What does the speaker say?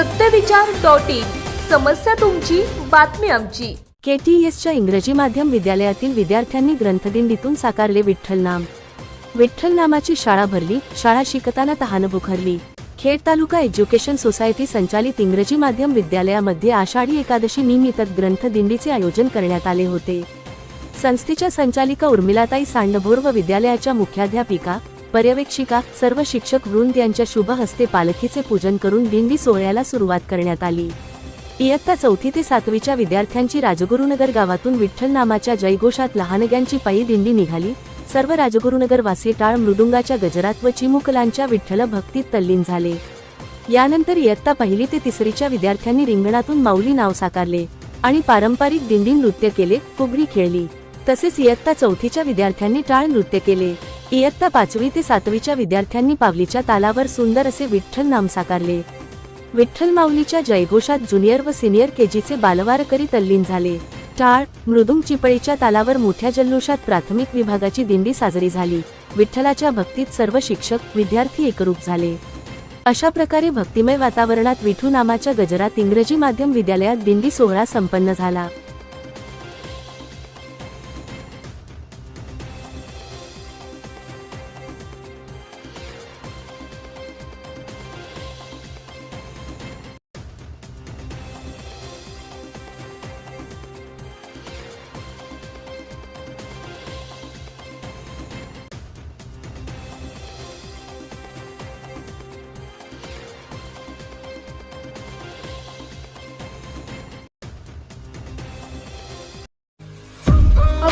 सत्यविचार dot in. समस्या तुमची बातमी आमची. केटीएसच्या इंग्रजी माध्यम विद्यालयातील विद्यार्थ्यांनी ग्रंथदिंडीतून साकारले विठ्ठलनाम विठ्ठलनामाची शाळा भरली शाळा शिकताना तहान बुखरली खेड तालुका एज्युकेशन सोसायटी संचालित इंग्रजी माध्यम विद्यालयामध्ये आषाढी एकादशी निमित्त ग्रंथदिंडीचे आयोजन करण्यात आले होते. संस्थेच्या संचालिका उर्मिलाताई सांडभोर व विद्यालयाच्या मुख्याध्यापिका पर्यवेक्षिका सर्व शिक्षक वृंद यांच्या शुभ हस्ते पालखीचे पूजन करून दिंडी सोहळ्याला सुरुवात करण्यात आली. इयत्ता चौथी ते सातवीच्या विद्यार्थ्यांची राजगुरुनगर गावातून विठ्ठल नामाच्या जयघोषात लहानग्यांची पायी दिंडी निघाली. सर्व राजगुरुनगर वासी टाळ मृदुंगाच्या गजरात व चिमुकलांच्या विठ्ठल भक्तीत तल्लीन झाले. यानंतर इयत्ता पहिली ते तिसरीच्या विद्यार्थ्यांनी रिंगणातून माऊली नाव साकारले आणि पारंपरिक दिंडी नृत्य केले फुगडी खेळली. तसेच इयत्ता चौथीच्या विद्यार्थ्यांनी टाळ नृत्य केले. इयत्ता पाचवी ते सातवीच्या विद्यार्थ्यांनी पावलीच्या तालावर सुंदर असे विठ्ठल नाम साकारले. विठ्ठल माऊलीच्या जयघोषात ज्युनियर व सिनियर केजीचे बालवारकरी तल्लीन झाले. टाळ मृदुंग चिपळीच्या तालावर मोठ्या जल्लोषात प्राथमिक विभागाची दिंडी साजरी झाली. विठ्ठलाच्या भक्तीत सर्व शिक्षक विद्यार्थी एकरूप झाले. अशा प्रकारे भक्तिमय वातावरणात विठू नामाच्या गजरात इंग्रजी माध्यम विद्यालयात दिंडी सोहळा संपन्न झाला.